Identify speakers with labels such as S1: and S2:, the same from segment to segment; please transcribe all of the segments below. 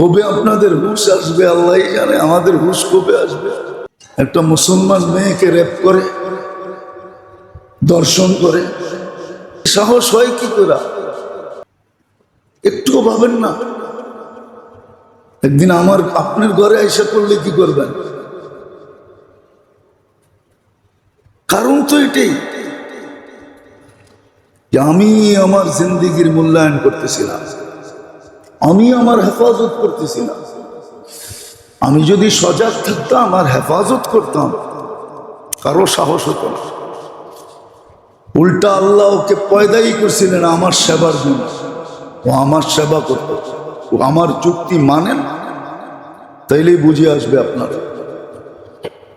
S1: কবে আপনাদের হুশ আসবে, আল্লাহ জানে, আমাদের হুশ কবে আসবে? একটা মুসলমান মেয়েকে রেপ করে, দর্শন করে, সাহস হয় কি করে? একটুও ভাবেন না। একদিন আমার, আপনার ঘরে এসে করলে কি করবেন? কারণ তো এটাই আমি আমার জিন্দিগির মূল্যায়ন করতেছিলাম। আমি আমার হেফাজত করতেছি না আমি যদি সজাগ থাকতাম আর হেফাজত করতাম, কারও সাহস হতো না। উল্টা আল্লাহ ওকে পয়দাই করছিলেন আমার সেবার জন্য। ও আমার সেবা করত। ও আমার চুক্তি মানেন তাইলেই বুঝে আসবে আপনার।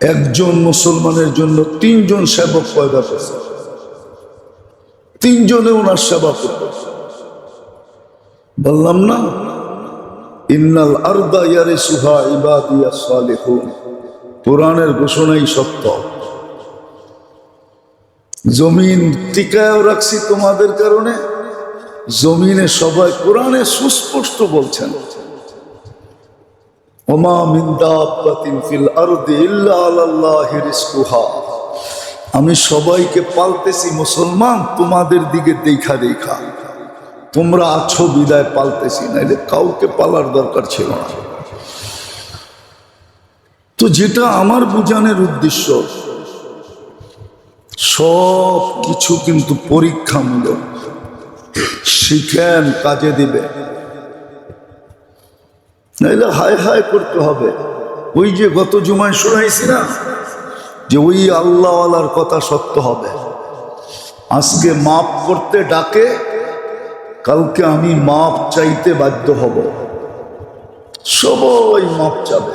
S1: একজন মুসলমানের জন্য তিনজন সেবক পয়দা করছে। তিনজনে ওনার সেবা করত। বললাম না? ইন্নাল আরদা ইয়ারে সুহা ইবাদিয়া সালেহুন কোরআনের ঘোষণাই সত্য। জমিন টিকায়ও রাখছি তোমাদের কারণে। জমিনে সবাই কোরআনে সুস্পষ্ট বলছেন। আমি সবাইকে পালতেছি মুসলমান, তোমাদের দিকে দেখা দেখা তোমরা আছো, বিদায় পালতেছি, নাইলে কাউকে পালার দরকার ছিল না। তো যেটা আমার বুঝানোর উদ্দেশ্য, সব কিছু কিন্তু পরীক্ষামূলক। শিখেন, কাজে দিবে। নাইলে হায় হায় করতে হবে। ওই যে গত জুমায় শোনাইছি না যে ওই আল্লাহওয়ালার কথা সত্য হবে। আজকে মাপ করতে ডাকে কালকে আমি মাপ চাইতে বাধ্য হব। সবাই মাপ চাবে।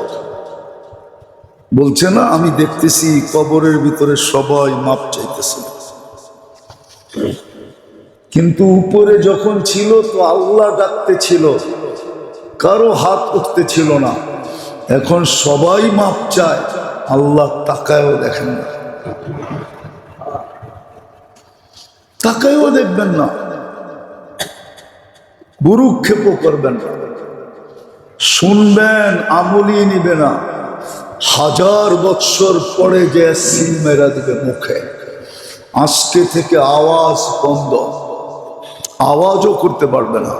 S1: বলছে না, আমি দেখতেছি কবরের ভিতরে সবাই মাপ চাইতেছে। কিন্তু উপরে যখন ছিল তো আল্লাহ ডাকতে ছিল, কারও হাত উঠতে ছিল না। এখন সবাই মাপ চায়, আল্লাহ তাকায়ও দেখেন না। তাকায়ও দেখবেন না। গুরুক্ষেপ করবেন না। শুনবেন আমলি নিবে না। হাজার বৎসর পরে যে সিল মেরা দিবে মুখে। আজকে থেকে আওয়াজ বন্ধ। আওয়াজও করতে পারবে না।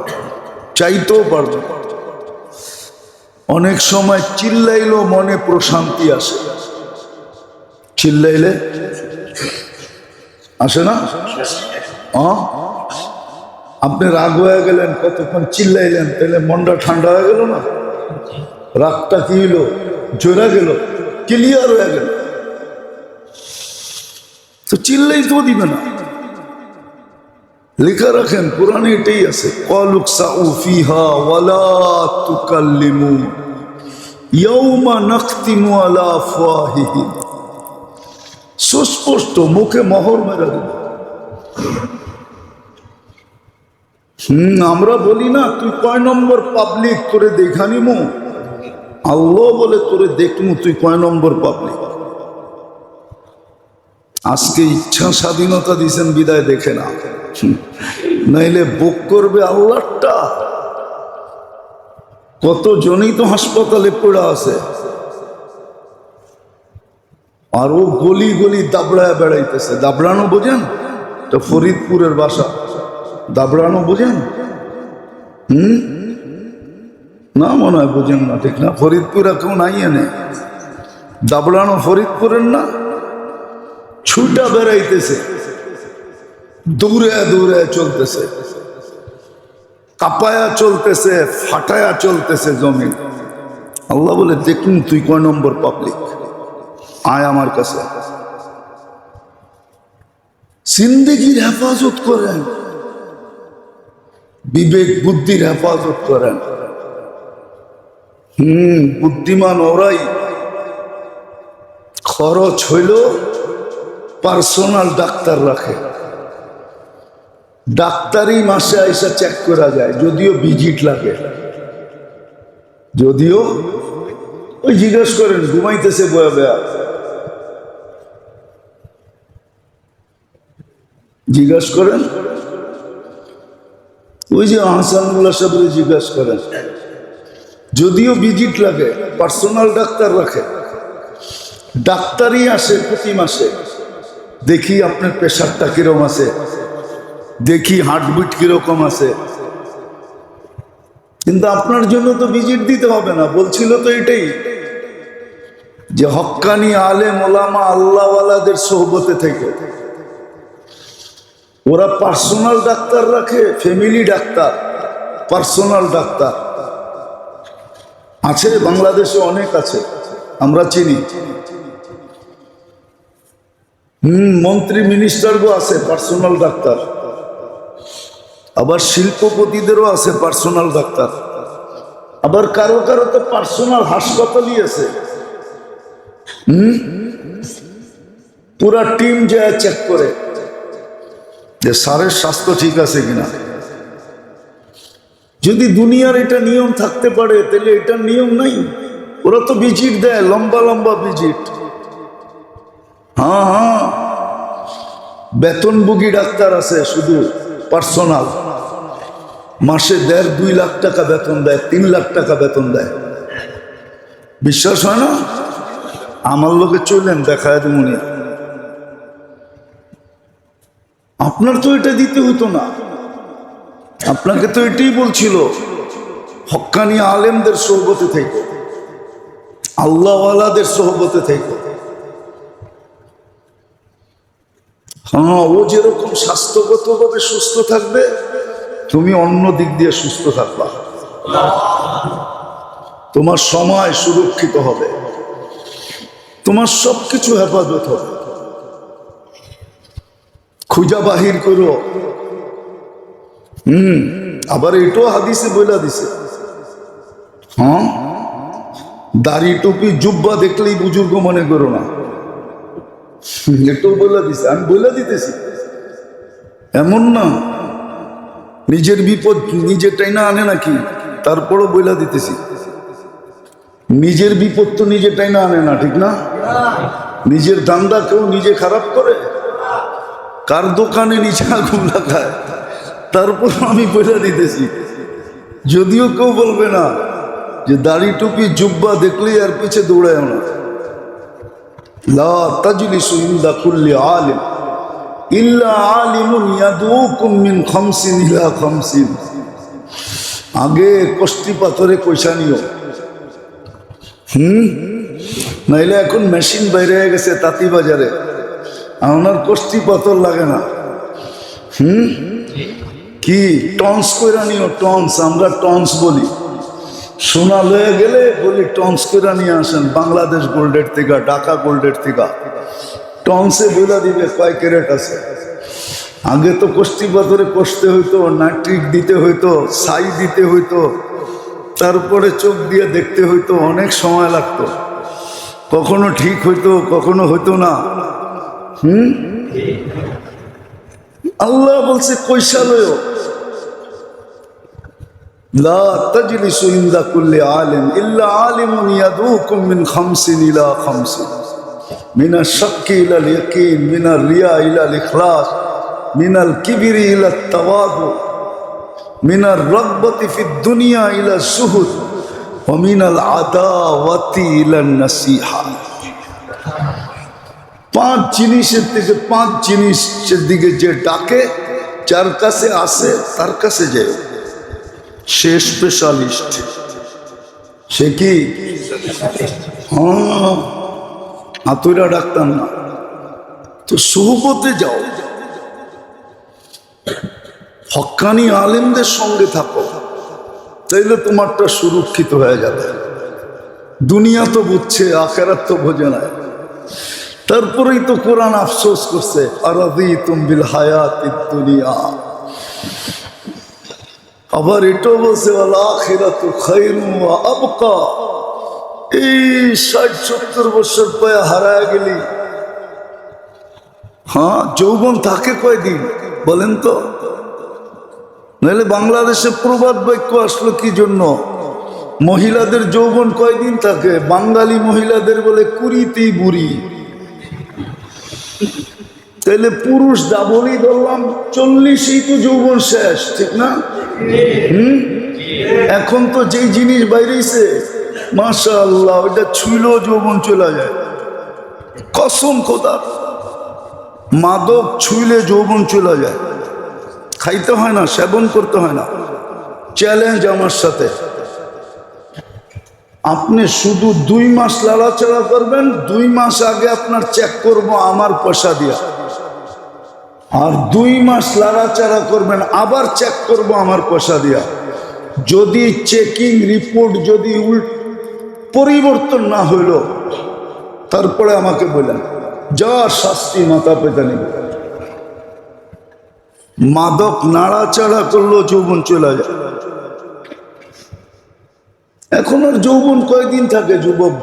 S1: চাইতেও পারবে অনেক সময় চিল্লাইলেও মনে প্রশান্তি আসে। চিল্লাইলে? আসে না? আপনি রাগ হয়ে গেলেন, কতক্ষণ চিল্লাইলেন তাহলে মনটা ঠান্ডা হয়ে গেল না? রাগটা কি হলো জোরা গেল ক্লিয়ার হয়ে গেল। তো চিল্লাই তো দিবে না। লেখা রাখেন কোরআনে এটাই আছে, কলুক সাউ ফিহা ওয়ালা তুকাল্লিমু ইয়াউমা নাখতিমু আলা আফওয়াহিহিম। সুস্পষ্ট, মুখে মোহর মেরা দিবে। হুম, আমরা বলি না, তুই কয় নম্বর পাবলিক তোরে দেখা নিমু? আল্লাহ বলে তোরে দেখমু, তুই কয় নম্বর পাবলিক আজকে ইচ্ছা স্বাধীনতা দিছেন, বিদায় দেখে না। নাইলে বুক করবে আল্লাহটা কতজনই তো হাসপাতালে পড়ে আছে। আর ও গলি গলি দাবড়ায় বেড়াইতেছে। দাবড়ানো বোঝেন? তো ফরিদপুরের বাসা। দাবড়ানো বোঝেন? হুম? না মনে হয় বুঝেন না, ঠিক না। ফরিদপুর কেউ নাই এনে। দাবড়ানো ফরিদপুরের না? ছুটা বেড়াইতেছে। দৌড়ে দৌড়ে চলতেছে। কাপায়া চলতেছে, ফাটায়া চলতেছে জমি। আল্লাহ বলে, দেখুন তুই কয় নম্বর পাবলিক আয় আমার কাছে। জিন্দেগির হেফাজত করেন। বিবেক বুদ্ধির হেফাজত করেন। হম, বুদ্ধিমান ওরাই খরচ হইল, পার্সোনাল ডাক্তার রাখে। ডাক্তারই মাসে আইসা চেক করা যায়, যদিও ভিজিট লাগে। যদিও ওই জিজ্ঞেস করেন, ঘুমাইতেছে বয়া বেয়া। জিজ্ঞেস করেন ওই যে আহসানুল্লাহ সাহেবের জিজ্ঞেস করেন যদিও ভিজিট লাগে, পার্সোনাল ডাক্তার রাখে। ডাক্তারই আসে প্রতি মাসে। দেখি আপনার প্রেশারটা কীরকম আছে। দেখি হার্টবিট কীরকম আছে। কিন্তু আপনার জন্য তো ভিজিট দিতে হবে না, বলছিল তো এটাই। যে হক্কানি আলে মোলামা আল্লাহওয়ালাদের সোহবতে থেকে। ওরা পার্সোনাল ডাক্তার রাখে ফ্যামিলি ডাক্তার পার্সোনাল ডাক্তার। আছে, বাংলাদেশে অনেক আছে, আমরা চিনি। মন্ত্রী মিনিস্টারগো আছে পার্সোনাল ডাক্তার। আবার শিল্পপতিদেরও আছে পার্সোনাল ডাক্তার। আবার কারও কারও তো পার্সোনাল হাসপাতালই আছে। হুম? পুরা টিম যায় চেক করে। যে স্যারের স্বাস্থ্য ঠিক আছে কিনা। যদি দুনিয়ার এটা নিয়ম থাকতে পারে, তাহলে এটার নিয়ম নাই। ওরা তো ভিজিট দেয়, লম্বা লম্বা ভিজিট। হ্যাঁ হ্যাঁ। বেতনভোগী ডাক্তার আছে, শুধু পার্সোনাল। মাসে দেড়, দুই লাখ টাকা বেতন দেয়, তিন লাখ টাকা বেতন দেয়। বিশ্বাস হয় না? আমার লোকে চললেন, দেখায় মনে আপনার তো এটা দিতে হতো না। আপনাকে তো এটাই বলছিল, হক্কানি আলেমদের সোহবতে থেকে, আল্লাহওয়ালাদের সোহবতে থেকে। হ্যাঁ ও যেরকম স্বাস্থ্যগতভাবে সুস্থ থাকবে, তুমি অন্য দিক দিয়ে সুস্থ থাকবা। তোমার সময় সুরক্ষিত হবে। তোমার সব কিছু হেফাজত হবে। খুঁজা বাহির করো। হুম, আবার এটাও হাদিসে বইলা দিছে। হ্যাঁ? দাড়ি টুপি জুব্বা দেখলেই বুজুর্গ মনে করো না। এটাও বইলা দিছে, আমি বইলা দিতেছি। এমন না, নিজের বিপদ নিজের টাইনা আনে নাকি, তারপরও বইলা দিতেছি। নিজের বিপদ তো নিজেরটাই না আনে না, ঠিক না? নিজের দান্দা কেউ নিজে খারাপ করে? কার দোকানে নিচে আগুন লাগায়? তারপর আমি বলে দিতেছি। যদিও কেউ বলবে না যে দাড়ি টুপি, জুব্বা দেখলেই আর পিছে দৌড়ায় না। লা তাজলিসু ইনদা কুল্লি আলিম। ইল্লা আলিমুন ইয়াদুকুম মিন খামসিন ইলা খামসিন। আগে কষ্টি পাথরে পয়সা নিও। হুম? নাইলে এখন মেশিন বাইরে গেছে তাঁতি বাজারে আমার কষ্টি পাথর লাগে না। হুম? কি? টন্স করে নিও, টন্স, আমরা টন্স বলি। সোনা লয়ে গেলে বলি, টন্স করে নিয়ে আসেন, বাংলাদেশ গোল্ডের থেকে, ঢাকা গোল্ডের থেকে। টন্সে বইলা দিবে, কয় ক্যারেট আছে? আগে তো কষ্টি পাথরে কষতে হইতো, নাট্রিক দিতে হইতো সাই দিতে হইতো, তারপরে চোখ দিয়ে দেখতে হইতো, অনেক সময় লাগতো। কখনো ঠিক হইতো, কখনো হইতো না। হুম আল্লাহ বলছে কৈশালয় لا تجلسوا عند كل عالم إلا عالم يدعوكم من خمس إلى خمس من الشك إلى اليقين من الرياء إلى الإخلاص من الكبر إلى التواضع من الرغبة في الدنيا إلى الزهد ومن العداوة إلى النصيحة পাঁচ জিনিসের থেকে পাঁচ জিনিসের দিকে যে ডাকে, যার কাছে আসে, তার কাছে যেও সে স্পেশালিস্ট সে কি? হ্যাঁ হাতুরা ডাক্তার না। তো সুহবতে যাও। হক্কানি আলেমদের সঙ্গে থাকো। তাইলে তোমারটা সুরক্ষিত হয়ে যাবে। দুনিয়া তো বুঝছে, আখেরাত তো বোঝে না। তারপরেই তো কোরআন আফসোস করছে আরাদি তুমবিল হায়াত দুনিয়া। আবার এটাও বলছে আবকা। এই ষাট সত্তর বছর পরে হারায় গেলি। হ্যাঁ যৌবন থাকে কয়দিন, বলেন তো? নাহলে বাংলাদেশে প্রবাদ বাক্য আসলো কি জন্য? মহিলাদের যৌবন কয়দিন থাকে? বাঙালি মহিলাদের বলে কুড়িতেই বুড়ি। তাহলে পুরুষ ডাবলই ধরলাম, চল্লিশই তো যৌবন শেষ, ঠিক না? হুম? এখন তো যেই জিনিস বাইরেছে মাশা আল্লাহ ওইটা ছুইলেও যৌবন চলে যায়। কসম খোদা, মাদক ছুইলে যৌবন চলে যায়। খাইতে হয় না, সেবন করতে হয় না। চ্যালেঞ্জ আমার সাথে। আপনি শুধু দুই মাস লাড়াচাড়া করবেন, দুই মাস আগে আপনার চেক করব আমার পয়সা দিয়া। আর দুই মাস লাড়াচাড়া করবেন, আবার চেক করব আমার পয়সা দিয়া। যদি চেকিং রিপোর্ট যদি উল পরিবর্তন না হইল, তারপরে আমাকে বলেন যা শাস্তি মাথা পেতে নেবে মাদক নাড়াচাড়া করল, যৌবন চলে যায়। এখন আর যৌবন কয়দিন থাকে, যুবক